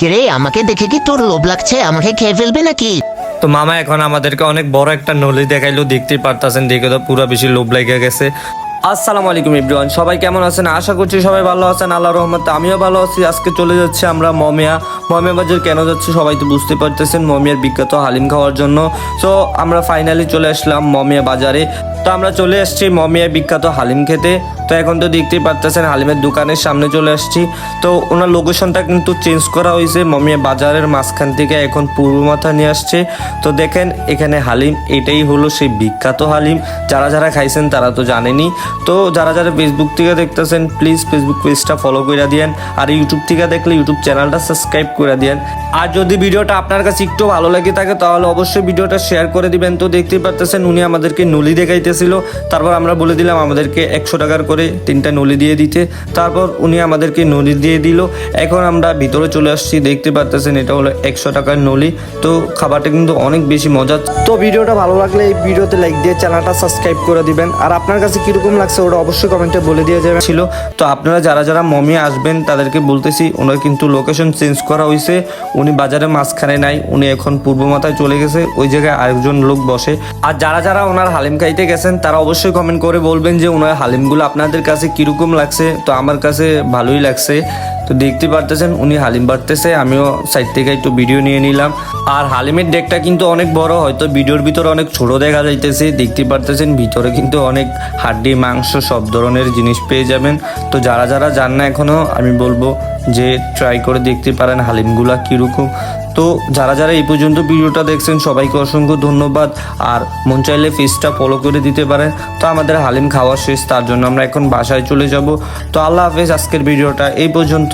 কিরে, আমাকে দেখে কি তোর লোভ লাগছে? আমাকে খেয়ে ফেলবে নাকি? তো মামা, এখন আমাদেরকে অনেক বড় একটা নলি দেখাইলো, দেখতেই পারতাছেন, দেখে তো পুরো বেশি লোভ লেগে গেছে। আসসালামু আলাইকুম ইব্রাহিম সবাই কেমন আছেন? আশা করছি সবাই ভালো আছেন আল্লাহ রহমতে আমিও ভালো আছি। আজকে চলে যাচ্ছি আমরা মমিয়া। মমিয়া বাজার কেন যাচ্ছি সবাই তো বুঝতে পারতেছেন, মমিয়ার বিখ্যাত হালিম খাওয়ার জন্য। তো আমরা ফাইনালি চলে আসলাম মমিয়া বাজারে। তো আমরা চলে আসছি মমিয়া বিখ্যাত হালিম খেতে। তো এখন তো দেখতেই পারতেছেন, হালিমের দোকানের সামনে চলে আসছি। তো ওনার লোকেশনটা কিন্তু চেঞ্জ করা হয়েছে মমিয়া বাজারের মাঝখান থেকে এখন পূর্ব মাথা নিয়ে আসছে। তো দেখেন, এখানে হালিম, এটাই হলো সেই বিখ্যাত হালিম। যারা যারা খাইছেন তারা তো জানেনই। তো যারা যারা ফেসবুক থেকে দেখতেছেন প্লিজ ফেসবুক পেজটা ফলো করে দিয়েন। আর ইউটিউব থেকে দেখলে ইউটিউব চ্যানেলটা সাবস্ক্রাইব করে দিয়েন। আর যদি ভিডিওটা আপনার কাছে একটু ভালো লাগে থাকে, তাহলে অবশ্যই ভিডিওটা শেয়ার করে দিবেন। তো দেখতেই পারতেছেন, উনি আমাদেরকে নলি দেখাইতেছিল। তারপর আমরা বলে দিলাম, আমাদেরকে একশো টাকার করে তিনটা নলি দিয়ে দিতে। তারপর উনি আমাদেরকে নলি দিয়ে দিল। এখন আমরা ভিতরে চলে আসছি দেখতে পারতেছেন এটা হলো একশো টাকার নলি। তো খাবারটা কিন্তু অনেক বেশি মজা তো ভিডিওটা ভালো লাগলে এই ভিডিওতে লাইক দিয়ে চ্যানেলটা সাবস্ক্রাইব করে দিবেন। আর আপনার কাছে কীরকম লাগছে ওটা অবশ্যই কমেন্টে বলে দিয়ে যাবে ছিল। তো আপনারা যারা যারা মমি আসবেন তাদেরকে বলতেছি ওনার কিন্তু লোকেশন চেঞ্জ করা হয়েছে উনি বাজারের মাঝখানে নাই উনি এখন পূর্ব মাথায় চলে গেছে। ওই জায়গায় আরেকজন লোক বসে। আর যারা যারা ওনার হালিম খাইতে গেছেন তারা অবশ্যই কমেন্ট করে বলবেন যে ওনার হালিমগুলো আপনাদের কাছে কীরকম লাগছে? তো আমার কাছে ভালোই লাগছে। তো দেখতে পারতেছেন, উনি হালিম বাড়তেছে, আমিও সাইড থেকে একটু ভিডিও নিয়ে নিলাম। আর হালিমের ডেকটা কিন্তু অনেক বড়, হয়তো ভিডিওর ভিতরে অনেক ছোট দেখা যাইতেছে। দেখতে পারতেছেন, ভিতরে কিন্তু অনেক হাড্ডি, মাংস, সব ধরনের জিনিস পেয়ে যাবেন। তো যারা যারা জান না এখনও আমি বলব যে ট্রাই করে দেখতে পারেন হালিমগুলা কীরকম। তো যারা যারা এই পর্যন্ত ভিডিওটা দেখছেন, সবাইকে অসংখ্য ধন্যবাদ। আর মন চাইলে ফেসটা ফলো করে দিতে পারেন। তো আমাদের হালিম খাওয়া শেষ, তার জন্য আমরা এখন বাসায় চলে যাব। তো আল্লাহ হাফেজ, আজকের ভিডিওটা এই পর্যন্ত।